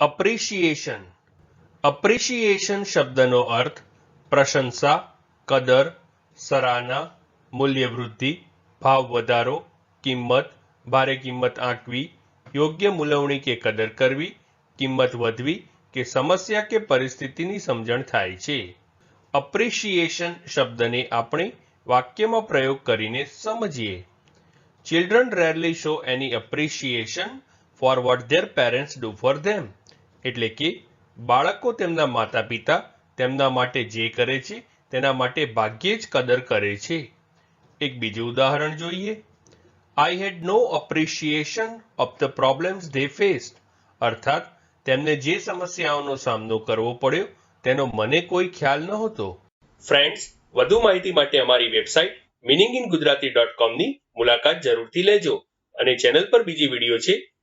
અપ્રિશિએશન અપ્રિશિએશન શબ્દનો અર્થ પ્રશંસા, કદર, સરાહના, મૂલ્યવૃદ્ધિ, ભાવ વધારો, કિંમત, ભારે કિંમત આંકવી, યોગ્ય મૂલવણી કે કદર કરવી, કિંમત વધવી કે સમસ્યા કે પરિસ્થિતિની સમજણ થાય છે. અપ્રિશિએશન શબ્દને આપણે વાક્યમાં પ્રયોગ કરીને સમજીએ. Children rarely show any appreciation for what their parents do for them એટલે કે બાળકો તેમના માતા પિતા તેમના માટે જે કરે છે, તેના માટે ભાગ્યે જ કદર કરે છે. એક બીજું ઉદાહરણ જોઈએ. I had no appreciation of the problems they faced અર્થાત, તેમને જે સમસ્યાઓનો સામનો કરવો પડ્યો, તેનો મને કોઈ ખ્યાલ નહોતો. ફ્રેન્ડ્સ વધુ માહિતી માટે અમારી website meaning in Gujarati dot કોમની મુલાકાત જરૂરથી લેજો અને ચેનલ પર બીજી વીડિયો છે